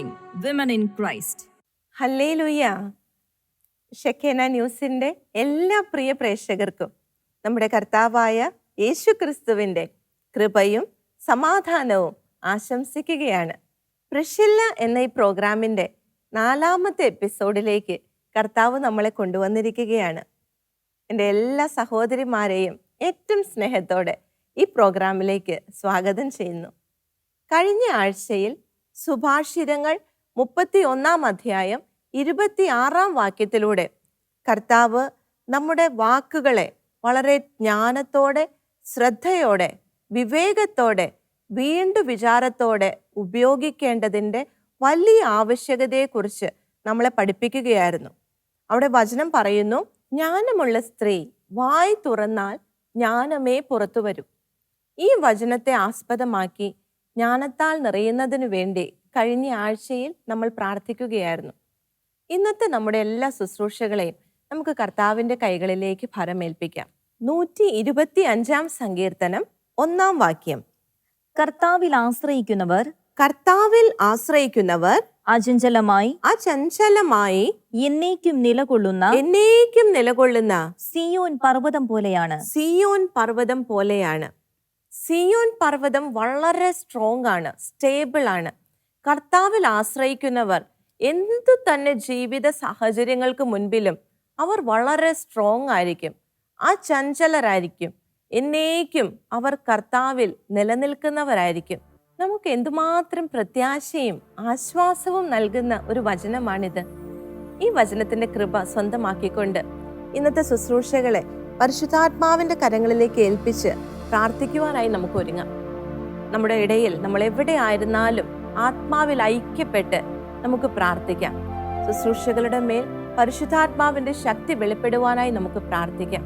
empowering in in Christ. Hallelujah. Shekinah ന്യൂസിന്റെ എല്ലാ പ്രിയ പ്രേക്ഷകർക്കും നമ്മുടെ കർത്താവായ യേശു ക്രിസ്തുവിന്റെ കൃപയും സമാധാനവും ആശംസിക്കുകയാണ്. പ്രഷില്ല എന്ന ഈ പ്രോഗ്രാമിന്റെ നാലാമത്തെ എപ്പിസോഡിലേക്ക് കർത്താവ് നമ്മളെ കൊണ്ടുവന്നിരിക്കുകയാണ്. എന്റെ എല്ലാ സഹോദരിമാരെയും ഏറ്റവും സ്നേഹത്തോടെ ഈ പ്രോഗ്രാമിലേക്ക് സ്വാഗതം ചെയ്യുന്നു. കഴിഞ്ഞ ആഴ്ചയിൽ സുഭാഷിതങ്ങൾ മുപ്പത്തി ഒന്നാം അധ്യായം ഇരുപത്തിയാറാം വാക്യത്തിലൂടെ. കർത്താവ് നമ്മുടെ വാക്കുകളെ വളരെ ജ്ഞാനത്തോടെ ശ്രദ്ധയോടെ വിവേകത്തോടെ വീണ്ടും വിചാരത്തോടെ ഉപയോഗിക്കേണ്ടതിന്റെ വലിയ ആവശ്യകതയെക്കുറിച്ച് നമ്മളെ പഠിപ്പിക്കുകയായിരുന്നു. അവിടെ വചനം പറയുന്നു ജ്ഞാനമുള്ള സ്ത്രീ വായ് തുറന്നാൽ ജ്ഞാനമേ പുറത്തു വരും. ഈ വചനത്തെ ആസ്പദമാക്കി ജ്ഞാനത്താൽ നിറയുന്നതിനു വേണ്ടി കഴിഞ്ഞ ആഴ്ചയിൽ നമ്മൾ പ്രാർത്ഥിക്കുകയായിരുന്നു. ഇന്നത്തെ നമ്മുടെ എല്ലാ ശുശ്രൂഷകളെയും നമുക്ക് കർത്താവിന്റെ കൈകളിലേക്ക് ഫലമേൽപ്പിക്കാം നൂറ്റി ഇരുപത്തി അഞ്ചാം സങ്കീർത്തനം ഒന്നാം വാക്യം. കർത്താവിൽ ആശ്രയിക്കുന്നവർ കർത്താവിൽ ആശ്രയിക്കുന്നവർ അചഞ്ചലമായി അചഞ്ചലമായി എന്നേക്കും നിലകൊള്ളുന്ന എന്നേക്കും നിലകൊള്ളുന്ന സിയോൻ പർവതം പോലെയാണ്. സിയോൻ പർവതം പോലെയാണ്. സിയോൻ പർവതം വളരെ സ്ട്രോങ് ആണ് സ്റ്റേബിൾ ആണ്. കർത്താവിൽ ആശ്രയിക്കുന്നവർ എന്തു തന്നെ ജീവിത സാഹചര്യങ്ങൾക്ക് മുൻപിലും അവർ വളരെ സ്ട്രോങ് ആയിരിക്കും. ആ ചഞ്ചലരായിരിക്കും. എന്നേക്കും അവർ കർത്താവിൽ നിലനിൽക്കുന്നവരായിരിക്കും. നമുക്ക് എന്തുമാത്രം പ്രത്യാശയും ആശ്വാസവും നൽകുന്ന ഒരു വചനമാണിത്. ഈ വചനത്തിന്റെ കൃപ സ്വന്തമാക്കിക്കൊണ്ട് ഇന്നത്തെ ശുശ്രൂഷകളെ പരിശുദ്ധാത്മാവിന്റെ കരങ്ങളിലേക്ക് ഏൽപ്പിച്ച് പ്രാർത്ഥിക്കുവാനായി നമുക്ക് ഒരുങ്ങാം. നമ്മുടെ ഇടയിൽ നമ്മൾ എവിടെ ആയിരുന്നാലും ആത്മാവിൽ ഐക്യപ്പെട്ട് നമുക്ക് പ്രാർത്ഥിക്കാം. ശുശ്രൂഷകളുടെ മേൽ പരിശുദ്ധാത്മാവിന്റെ ശക്തി വെളിപ്പെടുവാനായി നമുക്ക് പ്രാർത്ഥിക്കാം.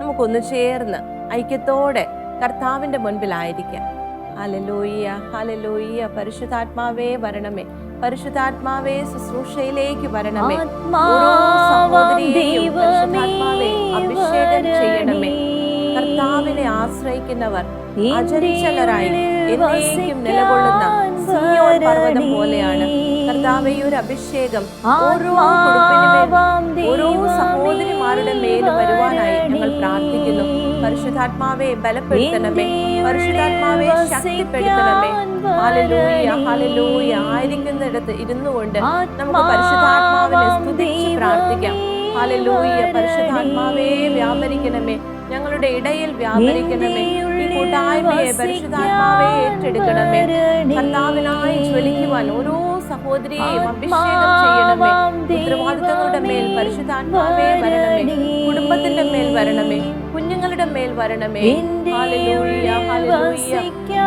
നമുക്കൊന്നു ചേർന്ന് ഐക്യത്തോടെ കർത്താവിന്റെ മുൻപിലായിരിക്കാം. ഹലലോയ്യ ഹലലോയ്യ പരിശുദ്ധാത്മാവേ വരണമേ. പരിശുദ്ധാത്മാവേ ശുശ്രൂഷയിലേക്ക് വരണമേ. പരിശുദ്ധാത്മാവേ അഭിഷേകം ചെയ്യണമേ. കർത്താവിനെ ആശ്രയിക്കുന്നവർ അചഞ്ചലരായി എന്നേക്കും നിലകൊള്ളുന്ന സിയോൻ പർവതം പോലെയാണ് കർത്താവെ ഒരു അഭിഷേകം ഓരോ ഓരോ സഹോദരിമാരുടെ മേൽ വരുവാനായി ഞങ്ങൾ പ്രാർത്ഥിക്കുന്നു. പരിശുദ്ധാത്മാവെ ബലപ്പെടുത്തണമേ. പരിശുദ്ധാത്മാവെ ശക്തിപ്പെടുത്തണമേ. ഹാലലൂയ ഹാലലൂയ ആയിരിക്കുന്നിടത്ത് ഇരുന്നു കൊണ്ട് നമുക്ക് പരിശുദ്ധാത്മാവിനെ സ്തുതിച്ച് പ്രാർത്ഥിക്കാം. ഹാലലൂയ പരിശുദ്ധാത്മാവേ വ്യാപരിക്കണമേ. ഞങ്ങളുടെ ഇടയിൽ വ്യാപരിക്കണമേ. ഈ കൂട്ടായ്മയെ പരിശുദ്ധാത്മാവെ ഏറ്റെടുക്കണമേ. കർത്താവിനായി ജ്വലിക്കുവാൻ ഓരോ സഹോദരിയെയും അഭിഷേകം ചെയ്യണമേ. ഉത്തരവാദിത്തങ്ങളുടെ മേൽ പരിശുദ്ധാത്മാവേ വരണമേ. കുടുംബത്തിന്റെ മേൽ വരണമേ. കുഞ്ഞുങ്ങളുടെ മേൽ വരണമേ.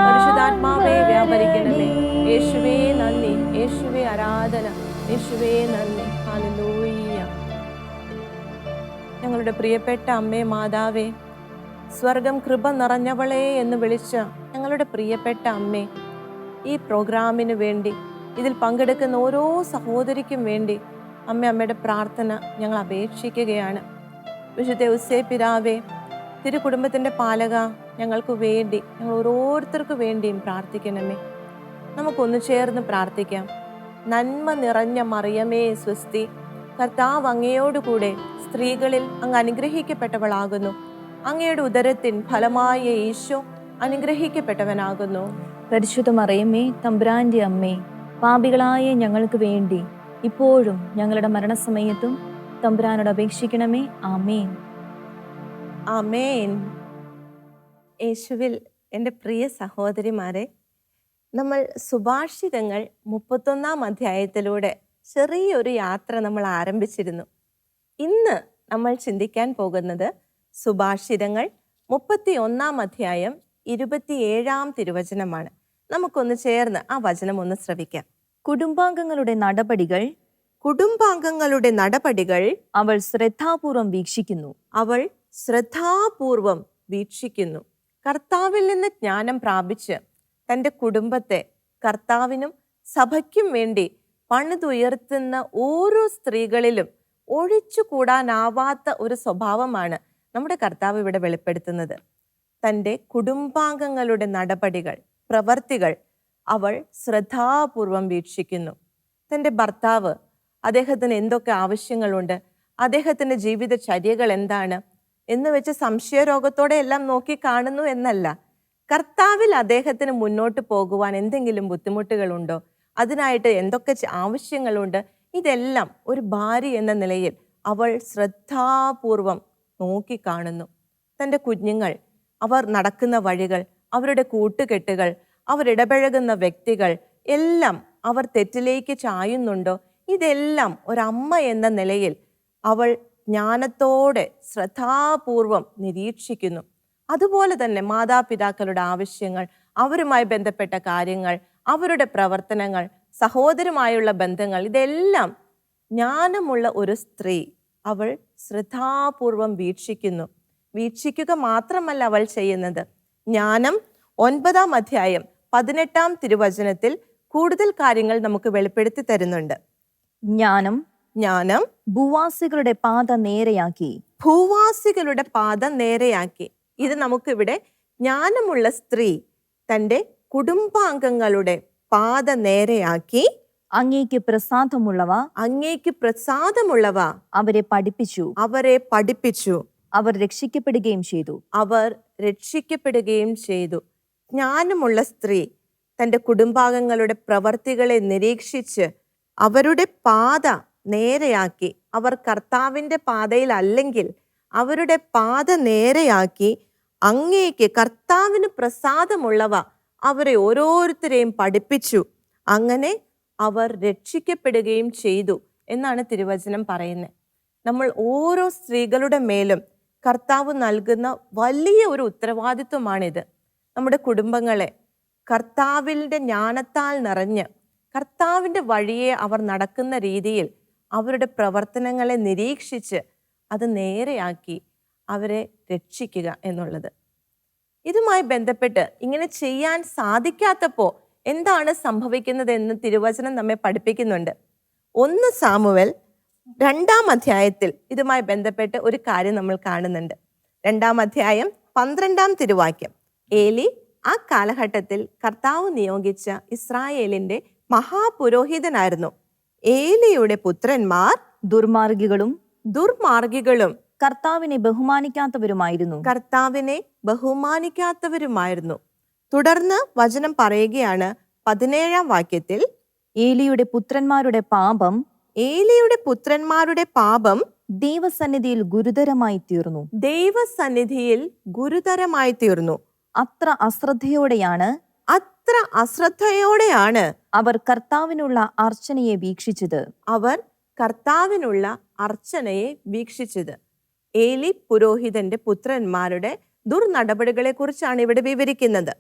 പരിശുദ്ധാത്മാവേ വ്യാപരിക്കണമേ. യേശുവേ നന്ദി. യേശുവേ ആരാധന. യേശുവേ നന്ദി. ഹല്ലേലൂയ. ഞങ്ങളുടെ പ്രിയപ്പെട്ട അമ്മേ മാതാവേ സ്വർഗം കൃപ നിറഞ്ഞവളെ എന്ന് വിളിച്ച ഞങ്ങളുടെ പ്രിയപ്പെട്ട അമ്മേ ഈ പ്രോഗ്രാമിന് വേണ്ടി ഇതിൽ പങ്കെടുക്കുന്ന ഓരോ സഹോദരിക്കും വേണ്ടി അമ്മ അമ്മയുടെ പ്രാർത്ഥന ഞങ്ങൾ അപേക്ഷിക്കുകയാണ്. വിശുദ്ധ ഉസേ പിതാവേ തിരുകുടുംബത്തിന്റെ പാലക ഞങ്ങൾക്ക് വേണ്ടി ഞങ്ങൾ ഓരോരുത്തർക്ക് വേണ്ടിയും പ്രാർത്ഥിക്കണമേ. നമുക്കൊന്ന് ചേർന്ന് പ്രാർത്ഥിക്കാം. നന്മ നിറഞ്ഞ മറിയമേ സ്വസ്തി കർത്താവ് അങ്ങയോടുകൂടെ സ്ത്രീകളിൽ അങ്ങ് അനുഗ്രഹിക്കപ്പെട്ടവളാകുന്നു. അങ്ങയുടെ ഉദരത്തിൻ ഫലമായ ഈശോ അനുഗ്രഹിക്കപ്പെട്ടവനാകുന്നു. പരിശുദ്ധ മറിയമ്മേ തമ്പുരാന്റെ അമ്മേ പാപികളായ ഞങ്ങൾക്ക് വേണ്ടി ഇപ്പോഴും ഞങ്ങളുടെ മരണസമയത്തും തമ്പുരാനോട് അപേക്ഷിക്കണമേ. ആമേൻ. ആമേൻ. യേശുവിൽ എന്റെ പ്രിയ സഹോദരിമാരെ നമ്മൾ സുഭാഷിതങ്ങൾ മുപ്പത്തൊന്നാം അധ്യായത്തിലൂടെ ചെറിയൊരു യാത്ര നമ്മൾ ആരംഭിച്ചിരുന്നു. ഇന്ന് നമ്മൾ ചിന്തിക്കാൻ പോകുന്നത് സുഭാഷിതങ്ങൾ മുപ്പത്തി ഒന്നാം അധ്യായം ഇരുപത്തിയേഴാം തിരുവചനമാണ്. നമുക്കൊന്ന് ചേർന്ന് ആ വചനം ഒന്ന് ശ്രവിക്കാം. കുടുംബാംഗങ്ങളുടെ നടപടികൾ കുടുംബാംഗങ്ങളുടെ നടപടികൾ അവൾ ശ്രദ്ധാപൂർവം വീക്ഷിക്കുന്നു. അവൾ ശ്രദ്ധാപൂർവം വീക്ഷിക്കുന്നു. കർത്താവിൽ നിന്ന് ജ്ഞാനം പ്രാപിച്ച് തന്റെ കുടുംബത്തെ കർത്താവിനും സഭയ്ക്കും വേണ്ടി പണിതുയർത്തുന്ന ഓരോ സ്ത്രീകളിലും ഒഴിച്ചുകൂടാനാവാത്ത ഒരു സ്വഭാവമാണ് നമ്മുടെ കർത്താവ് ഇവിടെ വെളിപ്പെടുത്തുന്നത്. തന്റെ കുടുംബാംഗങ്ങളുടെ നടപടികൾ. പ്രവർത്തികൾ അവൾ ശ്രദ്ധാപൂർവം വീക്ഷിക്കുന്നു. തന്റെ ഭർത്താവ് അദ്ദേഹത്തിന് എന്തൊക്കെ ആവശ്യങ്ങളുണ്ട്? അദ്ദേഹത്തിന്റെ ജീവിതചര്യകൾ എന്താണ്? എന്ന് വെച്ച് സംശയരോഗത്തോടെ എല്ലാം നോക്കി കാണുന്നു എന്നല്ല. കർത്താവിൽ അദ്ദേഹത്തിന് മുന്നോട്ട് പോകുവാൻ എന്തെങ്കിലും ബുദ്ധിമുട്ടുകളുണ്ടോ? അതിനായിട്ട് എന്തൊക്കെ ആവശ്യങ്ങളുണ്ട്? ഇതെല്ലാം ഒരു ഭാര്യ എന്ന നിലയിൽ അവൾ ശ്രദ്ധാപൂർവം നോക്കി കാണുന്നു. തന്റെ കുഞ്ഞുങ്ങൾ അവർ നടക്കുന്ന വഴികൾ അവരുടെ കൂട്ടുകെട്ടുകൾ അവരിടപഴകുന്ന വ്യക്തികൾ എല്ലാം അവർ തെറ്റിലേക്ക് ചായുന്നുണ്ടോ? ഇതെല്ലാം ഒരമ്മ എന്ന നിലയിൽ അവൾ ജ്ഞാനത്തോടെ ശ്രദ്ധാപൂർവം നിരീക്ഷിക്കുന്നു. അതുപോലെ തന്നെ മാതാപിതാക്കളുടെ ആവശ്യങ്ങൾ അവരുമായി ബന്ധപ്പെട്ട കാര്യങ്ങൾ അവരുടെ പ്രവർത്തനങ്ങൾ സഹോദരമായുള്ള ബന്ധങ്ങൾ ഇതെല്ലാം ജ്ഞാനമുള്ള ഒരു സ്ത്രീ അവൾ ശ്രദ്ധാപൂർവം വീക്ഷിക്കുന്നു. വീക്ഷിക്കുക മാത്രമല്ല അവൾ ചെയ്യുന്നത്. ജ്ഞാനം ഒൻപതാം അധ്യായം പതിനെട്ടാം തിരുവചനത്തിൽ കൂടുതൽ കാര്യങ്ങൾ നമുക്ക് വെളിപ്പെടുത്തി തരുന്നുണ്ട്. ജ്ഞാനം ജ്ഞാനം ഭൂവാസികളുടെ പാത നേരെയാക്കി. ഭൂവാസികളുടെ പാത നേരെയാക്കി. ഇത് നമുക്കിവിടെ ജ്ഞാനമുള്ള സ്ത്രീ തന്റെ കുടുംബാംഗങ്ങളുടെ പാത നേരെയാക്കി. അങ്ങേക്ക് പ്രസാദമുള്ളവ. അങ്ങേക്ക് പ്രസാദമുള്ളവ. അവരെ പഠിപ്പിച്ചു. അവരെ പഠിപ്പിച്ചു. അവർ രക്ഷിക്കപ്പെടുകയും ചെയ്തു. അവർ രക്ഷിക്കപ്പെടുകയും ചെയ്തു. ജ്ഞാനമുള്ള സ്ത്രീ തന്റെ കുടുംബാംഗങ്ങളുടെ പ്രവർത്തികളെ നിരീക്ഷിച്ച് അവരുടെ പാത നേരെയാക്കി. അവർ കർത്താവിന്റെ പാതയിലല്ലെങ്കിൽ അവരുടെ പാത നേരെയാക്കി അങ്ങേക്ക് കർത്താവിന് പ്രസാദമുള്ളവ അവരെ ഓരോരുത്തരെയും പഠിപ്പിച്ചു. അങ്ങനെ അവർ രക്ഷിക്കപ്പെടുകയും ചെയ്തു എന്നാണ് തിരുവചനം പറയുന്നത്. നമ്മൾ ഓരോ സ്ത്രീകളുടെ മേലും കർത്താവ് നൽകുന്ന വലിയ ഒരു ഉത്തരവാദിത്വമാണിത്. നമ്മുടെ കുടുംബങ്ങളെ കർത്താവിന്റെ ജ്ഞാനത്താൽ നിറഞ്ഞ് കർത്താവിന്റെ വഴിയെ അവർ നടക്കുന്ന രീതിയിൽ അവരുടെ പ്രവർത്തനങ്ങളെ നിരീക്ഷിച്ച് അത് നേരെയാക്കി അവരെ രക്ഷിക്കുക എന്നുള്ളത്. ഇതുമായി ബന്ധപ്പെട്ട് ഇങ്ങനെ ചെയ്യാൻ സാധിക്കാത്തപ്പോൾ എന്താണ് സംഭവിക്കുന്നതെന്ന് തിരുവചനം നമ്മെ പഠിപ്പിക്കുന്നുണ്ട്. ഒന്ന് സാമുവൽ രണ്ടാം അധ്യായത്തിൽ ഇതുമായി ബന്ധപ്പെട്ട് ഒരു കാര്യം നമ്മൾ കാണുന്നുണ്ട്. രണ്ടാം അധ്യായം പന്ത്രണ്ടാം തിരുവാക്യം. ഏലി ആ കാലഘട്ടത്തിൽ കർത്താവ് നിയോഗിച്ച ഇസ്രായേലിന്റെ മഹാപുരോഹിതനായിരുന്നു. ഏലിയുടെ പുത്രന്മാർ ദുർമാർഗികളും ദുർമാർഗികളും കർത്താവിനെ ബഹുമാനിക്കാത്തവരുമായിരുന്നു. കർത്താവിനെ ബഹുമാനിക്കാത്തവരുമായിരുന്നു. തുടർന്ന് വചനം പറയുകയാണ് പതിനേഴാം വാക്യത്തിൽ ഏലിയുടെ പുത്രന്മാരുടെ പാപം ഏലിയുടെ പുത്രന്മാരുടെ പാപം ദൈവസന്നിധിയിൽ ഗുരുതരമായി തീർന്നു. ദൈവസന്നിധിയിൽ ഗുരുതരമായി തീർന്നു. അത്ര അശ്രദ്ധയോടെയാണ് അത്ര അശ്രദ്ധയോടെയാണ് അവർ കർത്താവിനുള്ള അർച്ചനയെ വീക്ഷിച്ചത്. അവർ കർത്താവിനുള്ള അർച്ചനയെ വീക്ഷിച്ചത്. ഏലി പുരോഹിതന്റെ പുത്രന്മാരുടെ ദുർനടപടികളെ കുറിച്ചാണ് ഇവിടെ വിവരിക്കുന്നത്.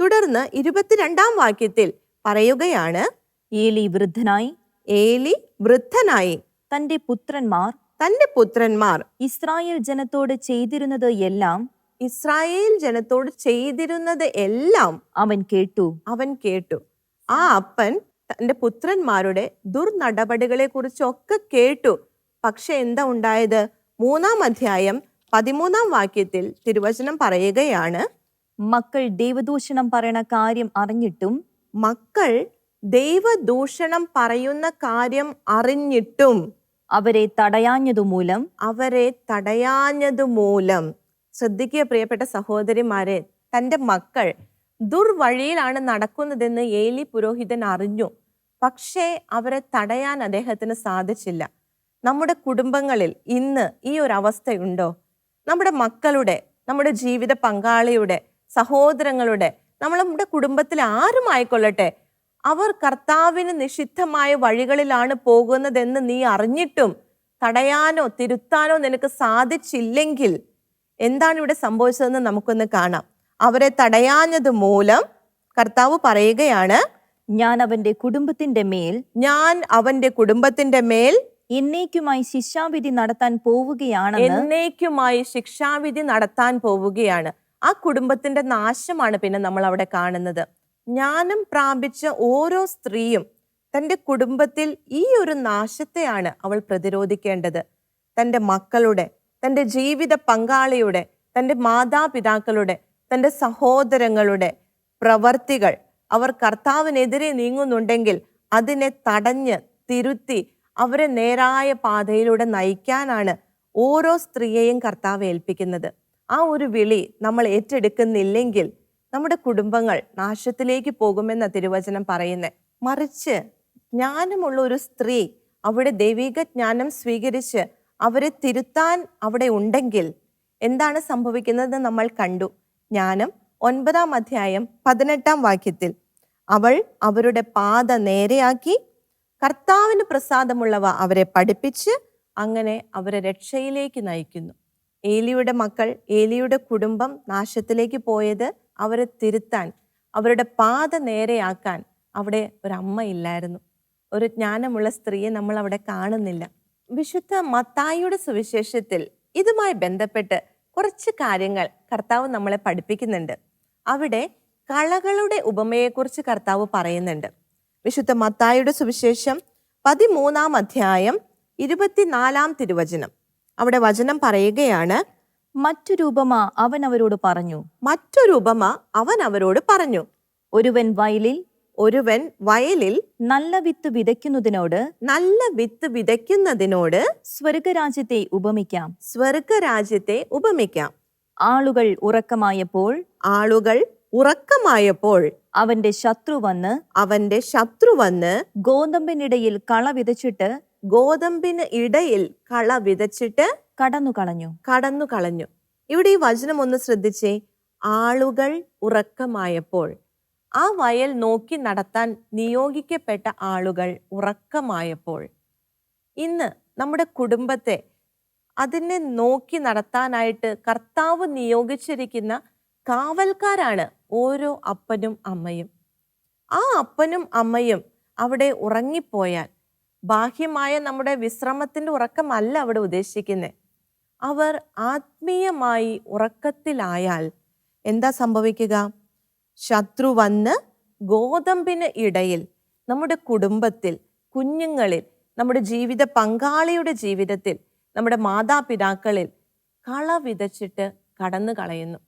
തുടർന്ന് ഇരുപത്തിരണ്ടാം വാക്യത്തിൽ പറയുകയാണ് ഏലി വൃദ്ധനായി ഏലി വൃദ്ധനായി. തന്റെ പുത്രന്മാർ തന്റെ പുത്രന്മാർ. ഇസ്രായേൽ ജനത്തോട് ചെയ്തിരുന്നത് എല്ലാം ഇസ്രായേൽ ജനത്തോട് ചെയ്തിരുന്നത് എല്ലാം അവൻ കേട്ടു. അവൻ കേട്ടു. ആ അപ്പൻ തന്റെ പുത്രന്മാരുടെ ദുർനടപടികളെ കുറിച്ചൊക്കെ കേട്ടു. പക്ഷെ എന്താ ഉണ്ടായത്? മൂന്നാം അധ്യായം പതിമൂന്നാം വാക്യത്തിൽ തിരുവചനം പറയുകയാണ് മക്കൾ ദൈവദൂഷണം പറയണ കാര്യം അറിഞ്ഞിട്ടും മക്കൾ ദൈവദൂഷണം പറയുന്ന കാര്യം അറിഞ്ഞിട്ടും അവരെ തടയാഞ്ഞതുമൂലം അവരെ തടയാഞ്ഞതുമൂലം ശ്രദ്ധിക്കുക പ്രിയപ്പെട്ട സഹോദരിമാരെ തന്റെ മക്കൾ ദുർവഴിയിലാണ് നടക്കുന്നതെന്ന് ഏലി പുരോഹിതൻ അറിഞ്ഞു. പക്ഷേ അവരെ തടയാൻ അദ്ദേഹത്തിന് സാധിച്ചില്ല. നമ്മുടെ കുടുംബങ്ങളിൽ ഇന്ന് ഈ ഒരു അവസ്ഥയുണ്ടോ? നമ്മുടെ മക്കളുടെ നമ്മുടെ ജീവിത പങ്കാളിയുടെ സഹോദരങ്ങളുടെ നമ്മുടെ കുടുംബത്തിൽ ആരും ആയിക്കൊള്ളട്ടെ അവർ കർത്താവിന് നിഷിദ്ധമായ വഴികളിലാണ് പോകുന്നതെന്ന് നീ അറിഞ്ഞിട്ടും തടയാനോ തിരുത്താനോ നിനക്ക് സാധിച്ചില്ലെങ്കിൽ എന്താണ് ഇവിടെ സംഭവിച്ചതെന്ന് നമുക്കൊന്ന് കാണാം. അവരെ തടയാഞ്ഞത് മൂലം കർത്താവ് പറയുകയാണ് ഞാൻ അവന്റെ കുടുംബത്തിന്റെ മേൽ ഞാൻ അവന്റെ കുടുംബത്തിന്റെ മേൽ എന്നേക്കുമായി ശിക്ഷാവിധി നടത്താൻ പോവുകയാണ് എന്നേക്കുമായി ശിക്ഷാവിധി നടത്താൻ പോവുകയാണ്. ആ കുടുംബത്തിന്റെ നാശമാണ് പിന്നെ നമ്മൾ അവിടെ കാണുന്നത്. ജ്ഞാനം പ്രാപിച്ച ഓരോ സ്ത്രീയും തന്റെ കുടുംബത്തിൽ ഈ ഒരു നാശത്തെയാണ് അവൾ പ്രതിരോധിക്കേണ്ടത്. തന്റെ മക്കളുടെ തന്റെ ജീവിത പങ്കാളിയുടെ തന്റെ മാതാപിതാക്കളുടെ തന്റെ സഹോദരങ്ങളുടെ പ്രവർത്തികൾ അവർ കർത്താവിനെതിരെ നീങ്ങുന്നുണ്ടെങ്കിൽ അതിനെ തടഞ്ഞ് തിരുത്തി അവരെ നേരായ പാതയിലൂടെ നയിക്കാനാണ് ഓരോ സ്ത്രീയെയും കർത്താവ് ഏൽപ്പിക്കുന്നത്. ആ ഒരു വിളി നമ്മൾ ഏറ്റെടുക്കുന്നില്ലെങ്കിൽ നമ്മുടെ കുടുംബങ്ങൾ നാശത്തിലേക്ക് പോകുമെന്ന തിരുവചനം പറയുന്നത് മറിച്ച് ജ്ഞാനമുള്ള ഒരു സ്ത്രീ അവിടെ ദൈവിക ജ്ഞാനം സ്വീകരിച്ച് അവരെ തിരുത്താൻ അവിടെ ഉണ്ടെങ്കിൽ എന്താണ് സംഭവിക്കുന്നത് നമ്മൾ കണ്ടു. ജ്ഞാനം ഒൻപതാം അധ്യായം പതിനെട്ടാം വാക്യത്തിൽ അവൾ അവരുടെ പാത നേരെയാക്കി കർത്താവിന് പ്രസാദമുള്ളവ അവരെ പഠിപ്പിച്ച് അങ്ങനെ അവരെ രക്ഷയിലേക്ക് നയിക്കുന്നു. ഏലിയുടെ മക്കൾ ഏലിയുടെ കുടുംബം നാശത്തിലേക്ക് പോയത് അവരെ തിരുത്താൻ അവരുടെ പാത നേരെയാക്കാൻ അവിടെ ഒരു അമ്മ ഇല്ലായിരുന്നു. ഒരു ജ്ഞാനമുള്ള സ്ത്രീയെ നമ്മൾ അവിടെ കാണുന്നില്ല. വിശുദ്ധ മത്തായിയുടെ സുവിശേഷത്തിൽ ഇതുമായി ബന്ധപ്പെട്ട് കുറച്ച് കാര്യങ്ങൾ കർത്താവ് നമ്മളെ പഠിപ്പിക്കുന്നുണ്ട്. അവിടെ കളകളുടെ ഉപമയെക്കുറിച്ച് കർത്താവ് പറയുന്നുണ്ട്. വിശുദ്ധ മത്തായിയുടെ സുവിശേഷം പതിമൂന്നാം അധ്യായം ഇരുപത്തിനാലാം തിരുവചനം. അവിടെ വചനം പറയുകയാണ് മറ്റൊരു ഉപമ അവൻ അവരോട് പറഞ്ഞു. മറ്റൊരു ഉപമ അവൻ അവരോട് പറഞ്ഞു. ഒരുവൻ വയലിൽ ഒരുവൻ വയലിൽ നല്ല വിത്ത് വിതയ്ക്കുന്നതിനോട് നല്ല വിത്ത് വിതയ്ക്കുന്നതിനോട് സ്വർഗരാജ്യത്തെ ഉപമിക്കാം. സ്വർഗരാജ്യത്തെ ഉപമിക്കാം. ആളുകൾ ഉറക്കമായപ്പോൾ ആളുകൾ ഉറക്കമായപ്പോൾ അവന്റെ ശത്രു വന്ന് അവന്റെ ശത്രു വന്ന് ഗോതമ്പിനിടയിൽ കള വിതച്ചിട്ട് ഗോതമ്പിന് ഇടയിൽ കള വിതച്ചിട്ട് കടന്നു കളഞ്ഞു കടന്നു കളഞ്ഞു ഇവിടെ ഈ വചനം ഒന്ന് ശ്രദ്ധിച്ചേ. ആളുകൾ ഉറക്കമായപ്പോൾ. ആ വയൽ നോക്കി നടത്താൻ നിയോഗിക്കപ്പെട്ട ആളുകൾ ഉറക്കമായപ്പോൾ. ഇന്ന് നമ്മുടെ കുടുംബത്തെ അതിനെ നോക്കി നടത്താനായിട്ട് കർത്താവ് നിയോഗിച്ചിരിക്കുന്ന കാവൽക്കാരാണ് ഓരോ അപ്പനും അമ്മയും. ആ അപ്പനും അമ്മയും അവിടെ ഉറങ്ങിപ്പോയാൽ ബാഹ്യമായ നമ്മുടെ വിശ്രമത്തിന്റെ ഉറക്കമല്ല അവിടെ ഉദ്ദേശിക്കുന്നത് അവർ ആത്മീയമായി ഉറക്കത്തിലായാൽ എന്താ സംഭവിക്കുക? ശത്രു വന്ന് ഗോതമ്പിന് ഇടയിൽ നമ്മുടെ കുടുംബത്തിൽ കുഞ്ഞുങ്ങളിൽ നമ്മുടെ ജീവിത പങ്കാളിയുടെ ജീവിതത്തിൽ നമ്മുടെ മാതാപിതാക്കളിൽ കള വിതച്ചിട്ട് കടന്നു കളയുന്നു.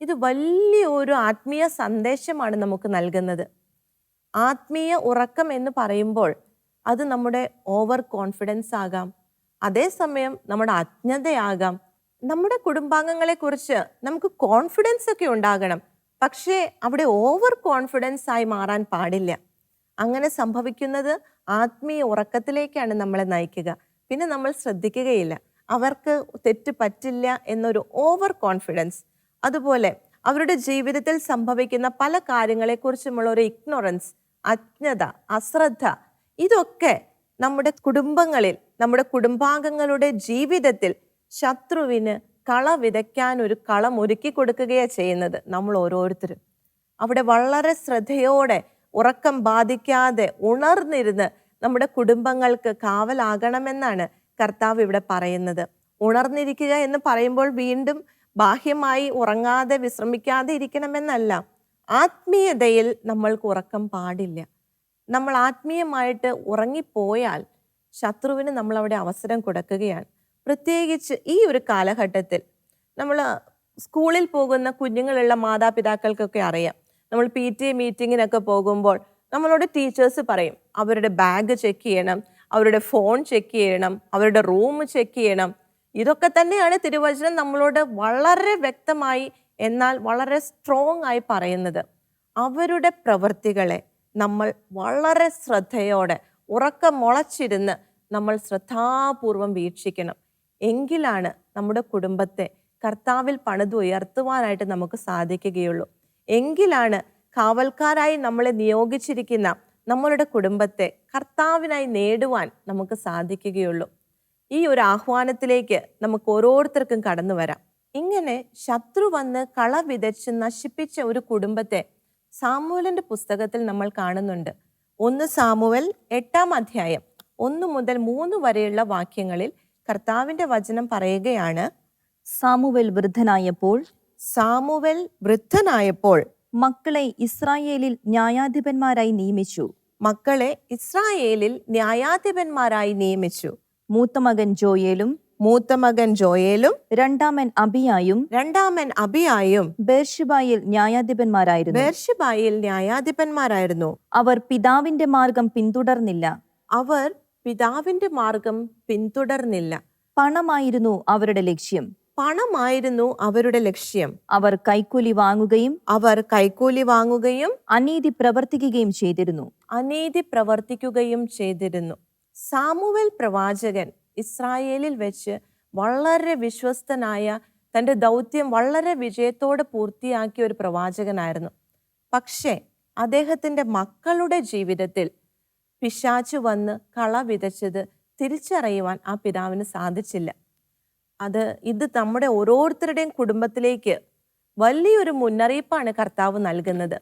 ഇത് വലിയൊരു ആത്മീയ സന്ദേശമാണ് നമുക്ക് നൽകുന്നത്. ആത്മീയ ഉറക്കം എന്ന് പറയുമ്പോൾ അത് നമ്മുടെ ഓവർ കോൺഫിഡൻസ് ആകാം. അതേസമയം നമ്മുടെ അജ്ഞതയാകാം. നമ്മുടെ കുടുംബാംഗങ്ങളെ കുറിച്ച് നമുക്ക് കോൺഫിഡൻസ് ഒക്കെ ഉണ്ടാകണം. പക്ഷേ അവിടെ ഓവർ കോൺഫിഡൻസ് ആയി മാറാൻ പാടില്ല. അങ്ങനെ സംഭവിക്കുന്നത് ആത്മീയ ഉറക്കത്തിലേക്കാണ് നമ്മളെ നയിക്കുക. പിന്നെ നമ്മൾ ശ്രദ്ധിക്കുകയില്ല. അവർക്ക് തെറ്റ് പറ്റില്ല എന്നൊരു ഓവർ കോൺഫിഡൻസ് അതുപോലെ അവരുടെ ജീവിതത്തിൽ സംഭവിക്കുന്ന പല കാര്യങ്ങളെക്കുറിച്ചുമുള്ള ഒരു ഇഗ്നോറൻസ് അജ്ഞത അശ്രദ്ധ ഇതൊക്കെ നമ്മുടെ കുടുംബങ്ങളിൽ നമ്മുടെ കുടുംബാംഗങ്ങളുടെ ജീവിതത്തിൽ ശത്രുവിന് കള വിതയ്ക്കാൻ ഒരു കളം ഒരുക്കി കൊടുക്കുകയാണ് ചെയ്യുന്നത് നമ്മൾ ഓരോരുത്തരും. അവിടെ വളരെ ശ്രദ്ധയോടെ ഉറക്കം ബാധിക്കാതെ ഉണർന്നിരുന്ന് നമ്മുടെ കുടുംബങ്ങൾക്ക് കാവലാകണമെന്നാണ് കർത്താവ് ഇവിടെ പറയുന്നത്. ഉണർന്നിരിക്കുക എന്ന് പറയുമ്പോൾ വീണ്ടും ബാഹ്യമായി ഉറങ്ങാതെ വിശ്രമിക്കാതെ ഇരിക്കണമെന്നല്ല. ആത്മീയതയിൽ നമ്മൾക്ക് ഉറക്കം പാടില്ല. നമ്മൾ ആത്മീയമായിട്ട് ഉറങ്ങിപ്പോയാൽ ശത്രുവിന് നമ്മൾ അവിടെ അവസരം കൊടുക്കുകയാണ്. പ്രത്യേകിച്ച് ഈ ഒരു കാലഘട്ടത്തിൽ നമ്മൾ സ്കൂളിൽ പോകുന്ന കുഞ്ഞുങ്ങളുള്ള മാതാപിതാക്കൾക്കൊക്കെ അറിയാം. നമ്മൾ പി ടി എ മീറ്റിങ്ങിനൊക്കെ പോകുമ്പോൾ നമ്മളോട് ടീച്ചേഴ്സ് പറയും അവരുടെ ബാഗ് ചെക്ക് ചെയ്യണം അവരുടെ ഫോൺ ചെക്ക് ചെയ്യണം അവരുടെ റൂം ചെക്ക് ചെയ്യണം. ഇതൊക്കെ തന്നെയാണ് തിരുവചനം നമ്മളോട് വളരെ വ്യക്തമായി എന്നാൽ വളരെ സ്ട്രോങ് ആയി പറയുന്നത്. അവരുടെ പ്രവൃത്തികളെ നമ്മൾ വളരെ ശ്രദ്ധയോടെ ഉറക്കം മുളച്ചിരുന്ന് നമ്മൾ ശ്രദ്ധാപൂർവം വീക്ഷിക്കണം. എങ്കിലാണ് നമ്മുടെ കുടുംബത്തെ കർത്താവിൽ പണിതുയർത്തുവാനായിട്ട് നമുക്ക് സാധിക്കുകയുള്ളൂ. എങ്കിലാണ് കാവൽക്കാരായി നമ്മളെ നിയോഗിച്ചിരിക്കുന്ന നമ്മളുടെ കുടുംബത്തെ കർത്താവിനായി നേടുവാൻ നമുക്ക് സാധിക്കുകയുള്ളൂ. ഈ ഒരു ആഹ്വാനത്തിലേക്ക് നമുക്ക് ഓരോരുത്തർക്കും കടന്നു വരാം. ഇങ്ങനെ ശത്രു വന്ന് കള വിതച്ച് നശിപ്പിച്ച ഒരു കുടുംബത്തെ സാമുവലിന്റെ പുസ്തകത്തിൽ നമ്മൾ കാണുന്നുണ്ട്. ഒന്ന് സാമുവൽ എട്ടാം അധ്യായം. ഒന്ന് മുതൽ മൂന്ന് വരെയുള്ള വാക്യങ്ങളിൽ കർത്താവിന്റെ വചനം പറയുകയാണ് സാമുവൽ വൃദ്ധനായപ്പോൾ സാമുവൽ വൃദ്ധനായപ്പോൾ മക്കളെ ഇസ്രായേലിൽ ന്യായാധിപന്മാരായി നിയമിച്ചു. മക്കളെ ഇസ്രായേലിൽ ന്യായാധിപന്മാരായി നിയമിച്ചു. മൂത്ത മകൻ ജോയേലും മൂത്ത മകൻ ജോയേലും രണ്ടാമൻ അബിയായും രണ്ടാമൻ അബിയായും ബേർഷിബായിൽ ന്യായാധിപന്മാരായിരുന്നു. ബേർഷിബായിൽ ന്യായാധിപന്മാരായിരുന്നു. അവർ പിതാവിന്റെ മാർഗം പിന്തുടർന്നില്ല. അവർ പിതാവിന്റെ മാർഗം പിന്തുടർന്നില്ല. പണമായിരുന്നു അവരുടെ ലക്ഷ്യം. പണമായിരുന്നു അവരുടെ ലക്ഷ്യം. അവർ കൈക്കൂലി വാങ്ങുകയും അവർ കൈക്കൂലി വാങ്ങുകയും അനീതി പ്രവർത്തിക്കുകയും ചെയ്തിരുന്നു. അനീതി പ്രവർത്തിക്കുകയും ചെയ്തിരുന്നു. സാമുവൽ പ്രവാചകൻ ഇസ്രായേലിൽ വെച്ച് വളരെ വിശ്വസ്തനായ തന്റെ ദൗത്യം വളരെ വിജയത്തോടെ പൂർത്തിയാക്കിയ ഒരു പ്രവാചകനായിരുന്നു. പക്ഷേ അദ്ദേഹത്തിന്റെ മക്കളുടെ ജീവിതത്തിൽ പിശാച്ചു വന്ന് കള വിതച്ചത് തിരിച്ചറിയുവാൻ ആ പിതാവിന് സാധിച്ചില്ല. അത് ഇത് നമ്മുടെ ഓരോരുത്തരുടെയും കുടുംബത്തിലേക്ക് വലിയൊരു മുന്നറിയിപ്പാണ് കർത്താവ് നൽകുന്നത്.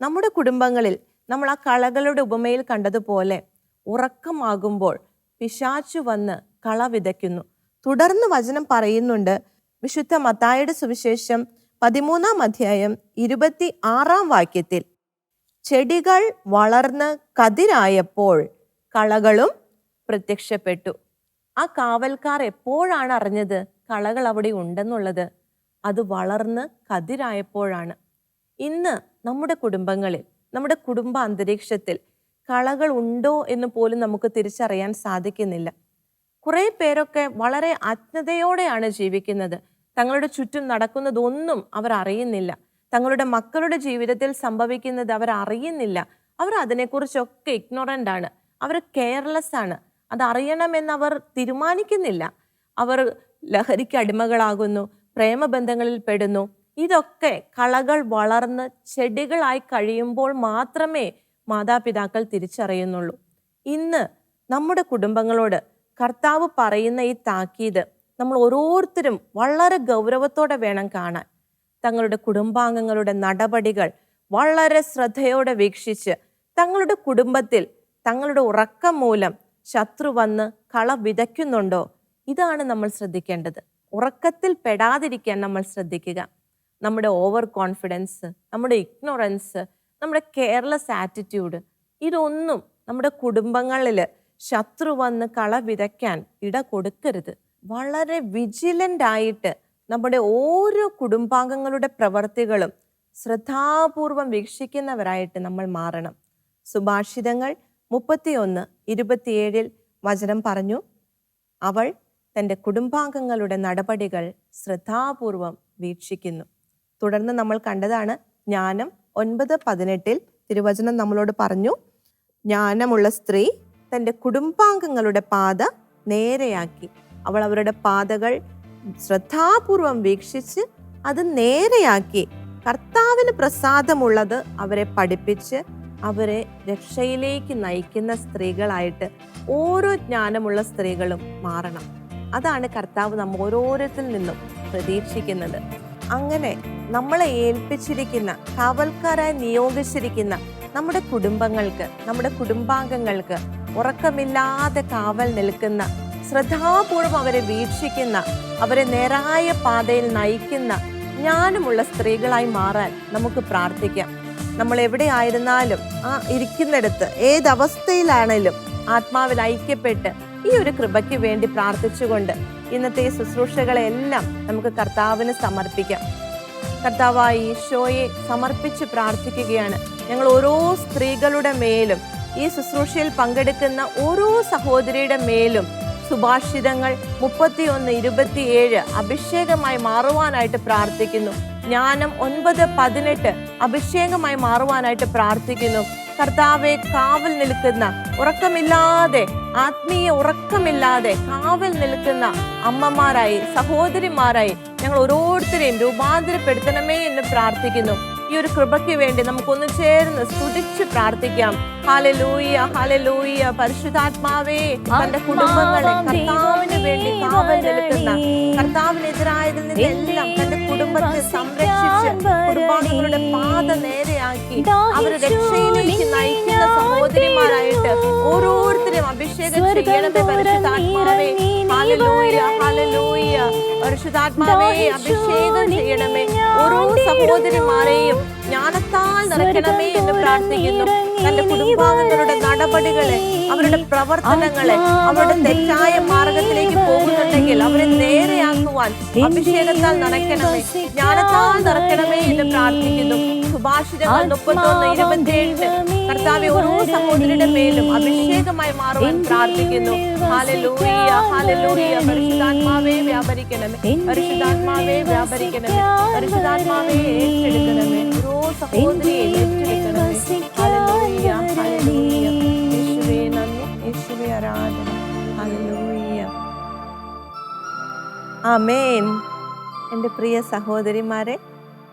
നമ്മുടെ കുടുംബങ്ങളിൽ നമ്മൾ ആ കളകളുടെ ഉപമയിൽ കണ്ടതുപോലെ ഉറക്കമാകുമ്പോൾ പിശാച്ചു വന്ന് കള വിതയ്ക്കുന്നു. തുടർന്ന് വചനം പറയുന്നുണ്ട്. വിശുദ്ധ മത്തായുടെ സുവിശേഷം പതിമൂന്നാം അധ്യായം ഇരുപത്തി ആറാം വാക്യത്തിൽ. ചെടികൾ വളർന്ന് കതിരായപ്പോൾ കളകളും പ്രത്യക്ഷപ്പെട്ടു. ആ കാവൽക്കാർ എപ്പോഴാണ് അറിഞ്ഞത് കളകൾ അവിടെ ഉണ്ടെന്നുള്ളത്? അത് വളർന്ന് കതിരായപ്പോഴാണ്. ഇന്ന് നമ്മുടെ കുടുംബങ്ങളിൽ നമ്മുടെ കുടുംബ അന്തരീക്ഷത്തിൽ കളകൾ ഉണ്ടോ എന്ന് പോലും നമുക്ക് തിരിച്ചറിയാൻ സാധിക്കുന്നില്ല. കുറേ പേരൊക്കെ വളരെ അജ്ഞതയോടെയാണ് ജീവിക്കുന്നത്. തങ്ങളുടെ ചുറ്റും നടക്കുന്നതൊന്നും അവർ അറിയുന്നില്ല. തങ്ങളുടെ മക്കളുടെ ജീവിതത്തിൽ സംഭവിക്കുന്നത് അവർ അറിയുന്നില്ല. അവർ അതിനെക്കുറിച്ചൊക്കെ ഇഗ്നോറന്റ് ആണ്. അവർ കെയർലെസ് ആണ്. അത് അറിയണമെന്ന് അവർ തീരുമാനിക്കുന്നില്ല. അവർ ലഹരിക്ക് അടിമകളാകുന്നു പ്രേമബന്ധങ്ങളിൽ പെടുന്നു. ഇതൊക്കെ കളകൾ വളർന്ന് ചെടികളായി കഴിയുമ്പോൾ മാത്രമേ മാതാപിതാക്കൾ തിരിച്ചറിയുന്നുള്ളൂ. ഇന്ന് നമ്മുടെ കുടുംബങ്ങളോട് കർത്താവ് പറയുന്ന ഈ താക്കീത് നമ്മൾ ഓരോരുത്തരും വളരെ ഗൗരവത്തോടെ വേണം കാണാൻ. തങ്ങളുടെ കുടുംബാംഗങ്ങളുടെ നടപടികൾ വളരെ ശ്രദ്ധയോടെ വീക്ഷിച്ച് തങ്ങളുടെ കുടുംബത്തിൽ തങ്ങളുടെ ഉറക്കം മൂലം ശത്രു വന്ന് കള വിതയ്ക്കുന്നുണ്ടോ? ഇതാണ് നമ്മൾ ശ്രദ്ധിക്കേണ്ടത്. ഉറക്കത്തിൽ പെടാതിരിക്കാൻ നമ്മൾ ശ്രദ്ധിക്കുക. നമ്മുടെ ഓവർ കോൺഫിഡൻസ് നമ്മുടെ ഇഗ്നോറൻസ് നമ്മുടെ കെയർലെസ് ആറ്റിറ്റ്യൂഡ് ഇതൊന്നും നമ്മുടെ കുടുംബങ്ങളിൽ ശത്രു വന്ന് കള വിതയ്ക്കാൻ ഇട കൊടുക്കരുത്. വളരെ വിജിലന്റ് ആയിട്ട് നമ്മുടെ ഓരോ കുടുംബാംഗങ്ങളുടെ പ്രവർത്തികളും ശ്രദ്ധാപൂർവം വീക്ഷിക്കുന്നവരായിട്ട് നമ്മൾ മാറണം. സുഭാഷിതങ്ങൾ മുപ്പത്തിയൊന്ന് ഇരുപത്തിയേഴിൽ വചനം പറഞ്ഞു അവൾ തന്റെ കുടുംബാംഗങ്ങളുടെ നടപടികൾ ശ്രദ്ധാപൂർവം വീക്ഷിക്കുന്നു. തുടർന്ന് നമ്മൾ കണ്ടതാണ് ജ്ഞാനം ഒൻപത് പതിനെട്ടിൽ തിരുവചനം നമ്മളോട് പറഞ്ഞു ജ്ഞാനമുള്ള സ്ത്രീ തന്റെ കുടുംബാംഗങ്ങളുടെ പാത നേരെയാക്കി. അവൾ അവരുടെ പാതകൾ ശ്രദ്ധാപൂർവം വീക്ഷിച്ച് അത് നേരെയാക്കി. കർത്താവിന് പ്രസാദമുള്ളത് അവരെ പഠിപ്പിച്ച് അവരെ രക്ഷയിലേക്ക് നയിക്കുന്ന സ്ത്രീകളായിട്ട് ഓരോ ജ്ഞാനമുള്ള സ്ത്രീകളും മാറണം. അതാണ് കർത്താവ് നമ്മ ഓരോരുത്തരിൽ നിന്നും പ്രതീക്ഷിക്കുന്നത്. അങ്ങനെ നമ്മളെ ഏൽപ്പിച്ചിരിക്കുന്ന കാവൽക്കാരായി നിയോഗിച്ചിരിക്കുന്ന നമ്മുടെ കുടുംബങ്ങൾക്ക് നമ്മുടെ കുടുംബാംഗങ്ങൾക്ക് ഉറക്കമില്ലാതെ കാവൽ നിൽക്കുന്ന ശ്രദ്ധാപൂർവം അവരെ വീക്ഷിക്കുന്ന അവരെ നേരായ പാതയിൽ നയിക്കുന്ന ജ്ഞാനമുള്ള സ്ത്രീകളായി മാറാൻ നമുക്ക് പ്രാർത്ഥിക്കാം. നമ്മൾ എവിടെ ആയിരുന്നാലും ആ ഇരിക്കുന്നിടത്ത് ഏതവസ്ഥയിലാണേലും ആത്മാവിൽ ഐക്യപ്പെട്ട് ഈ ഒരു കൃപയ്ക്ക് വേണ്ടി പ്രാർത്ഥിച്ചുകൊണ്ട് ഇന്നത്തെ ഈ ശുശ്രൂഷകളെല്ലാം നമുക്ക് കർത്താവിന് സമർപ്പിക്കാം. കർത്താവായി ഈശോയെ സമർപ്പിച്ച് പ്രാർത്ഥിക്കുകയാണ്. ഞങ്ങൾ ഓരോ സ്ത്രീകളുടെ മേലും ഈ ശുശ്രൂഷയിൽ പങ്കെടുക്കുന്ന ഓരോ സഹോദരിയുടെ മേലും സുഭാഷിതങ്ങൾ മുപ്പത്തിയൊന്ന് ഇരുപത്തിയേഴ് അഭിഷേകമായി മാറുവാനായിട്ട് പ്രാർത്ഥിക്കുന്നു. ജ്ഞാനം ഒൻപത് പതിനെട്ട് അഭിഷേകമായി മാറുവാനായിട്ട് പ്രാർത്ഥിക്കുന്നു. കർത്താവെ കാവൽ നിൽക്കുന്ന ഉറക്കമില്ലാതെ ആത്മീയ ഉറക്കമില്ലാതെ കാവൽ നിൽക്കുന്ന അമ്മമാരായി സഹോദരിമാരായി ഞങ്ങൾ ഓരോരുത്തരെയും രൂപാന്തരപ്പെടുത്തണമേ എന്ന് പ്രാർത്ഥിക്കുന്നു. ഈ ഒരു കൃപയ്ക്ക് വേണ്ടി നമുക്കൊന്ന് ചേർന്ന് സ്തുതിച്ച് പ്രാർത്ഥിക്കാം. ഹാലലൂയ ഹാലലൂയ പരിശുദ്ധാത്മാവേ തന്റെ കുടുംബങ്ങളെ കർത്താവിന് വേണ്ടി കാവൽ നിൽക്കുന്ന കർത്താവിനെതിരായതിൽ നിന്നെല്ലാം കുടുംബത്തെ സംരക്ഷിച്ച് കുടുംബാംഗങ്ങളുടെ പാത നേരെയാക്കി അവരെ രക്ഷയിലേക്ക് നയിക്കുന്ന സഹോദരിമാരായിട്ട് ഓരോരുത്തരെയും അഭിഷേകം ചെയ്യണമേ പരിശുദ്ധാത്മാവേ. ഹാലലൂയ ഹാലലൂയ പരിശുദ്ധാത്മാവേ അഭിഷേകം ചെയ്യണമേ. ഓരോ സഹോദരിമാരെയും ജ്ഞാനത്താൽ നിറയ്ക്കണമേ എന്ന് പ്രാർത്ഥിക്കുന്നു. തന്റെ കുടുംബാംഗങ്ങളുടെ നടപടികളെ അവരുടെ പ്രവർത്തനങ്ങളെ അവരുടെ തെറ്റായ മാർഗത്തിലേക്ക് പോകുന്നുണ്ടെങ്കിൽ അവരെ നേരെയാക്കുവാൻ അഭിഷേകത്താൽ നടക്കണമേ. ജ്ഞാനത്താൽ നടക്കണമേ എന്ന് പ്രാർത്ഥിക്കുന്നു. സുഭാഷിതങ്ങൾ മുപ്പത്തൊന്ന് ഇരുപത്തിയേഴിന് കർത്താവ് ഓരോ സഹോദരിയുടെ മേലും അഭിഷേകമായി മാറുവാൻ പ്രാർത്ഥിക്കുന്നു. ഹാലലൂയ ഹാലലൂയ പരിശുദ്ധാത്മാവേ വ്യാപരിക്കണമേ. പരിശുദ്ധാത്മാവേ വ്യാപരിക്കണമേ. പരിശുദ്ധാത്മാവേ ഏറ്റെടുക്കണമേ. ഓരോ സഹോദരിയെ ഏറ്റെടുക്കണമേ. ഹാലലൂയ ഹാലലൂയ യേശുവേ നന്ദി. യേശുവേ ആരാധന. Hallelujah amen. എന്റെ പ്രിയ സഹോദരിമാരെ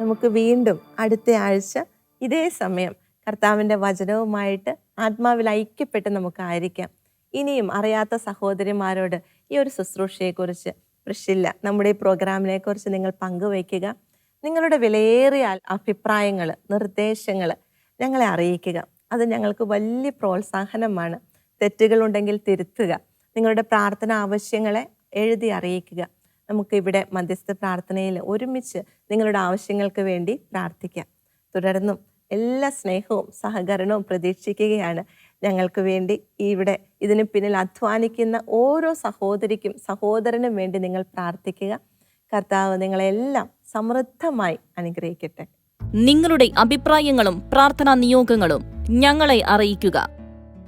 നമുക്ക് വീണ്ടും അടുത്ത ആഴ്ച ഇതേ സമയം കർത്താവിന്റെ വചനവുമായിട്ട് ആത്മാവിൽ ഐക്യപ്പെട്ട് നമുക്കായിരിക്കാം. ഇനിയും അറിയാത്ത സഹോദരിമാരോട് ഈ ഒരു ശുശ്രൂഷയെക്കുറിച്ച് പ്രശ്നമില്ല. നമ്മുടെ ഈ പ്രോഗ്രാമിനെ കുറിച്ച് നിങ്ങൾ പങ്കുവയ്ക്കുക. നിങ്ങളുടെ വിലയേറിയ അഭിപ്രായങ്ങൾ നിർദ്ദേശങ്ങൾ ഞങ്ങളെ അറിയിക്കുക. അത് ഞങ്ങൾക്ക് വലിയ പ്രോത്സാഹനമാണ്. തെറ്റുകളുണ്ടെങ്കിൽ തിരുത്തുക. നിങ്ങളുടെ പ്രാർത്ഥന ആവശ്യങ്ങളെ എഴുതി അറിയിക്കുക. നമുക്കിവിടെ മധ്യസ്ഥ പ്രാർത്ഥനയിൽ ഒരുമിച്ച് നിങ്ങളുടെ ആവശ്യങ്ങൾക്ക് വേണ്ടി പ്രാർത്ഥിക്കാം. തുടർന്നും എല്ലാ സ്നേഹവും സഹകരണവും പ്രതീക്ഷിക്കുകയാണ് ഞങ്ങൾക്ക് വേണ്ടി ഇവിടെ ഇതിന് പിന്നിൽ അധ്വാനിക്കുന്ന ഓരോ സഹോദരിക്കും സഹോദരനും വേണ്ടി നിങ്ങൾ പ്രാർത്ഥിക്കുക. കർത്താവ് നിങ്ങളെല്ലാം സമൃദ്ധമായി അനുഗ്രഹിക്കട്ടെ. നിങ്ങളുടെ അഭിപ്രായങ്ങളും പ്രാർത്ഥനാ നിയോഗങ്ങളും ഞങ്ങളെ അറിയിക്കുക.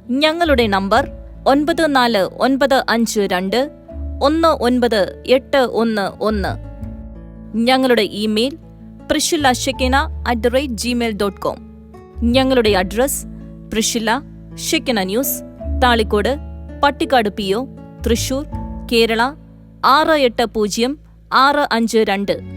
ഞങ്ങളുടെ നമ്പർ ഒൻപത് നാല് ഒൻപത് അഞ്ച് രണ്ട് ഒന്ന് ഒൻപത് എട്ട് ഒന്ന് ഒന്ന്. ഞങ്ങളുടെ email Priscilla Shekinah at the rate Gmail dot com ഞങ്ങളുടെ address Priscilla Shekinah news Thalikode Pattikkad P O Thrissur Kerala ആറ് എട്ട് പൂജ്യം ആറ് അഞ്ച് രണ്ട്.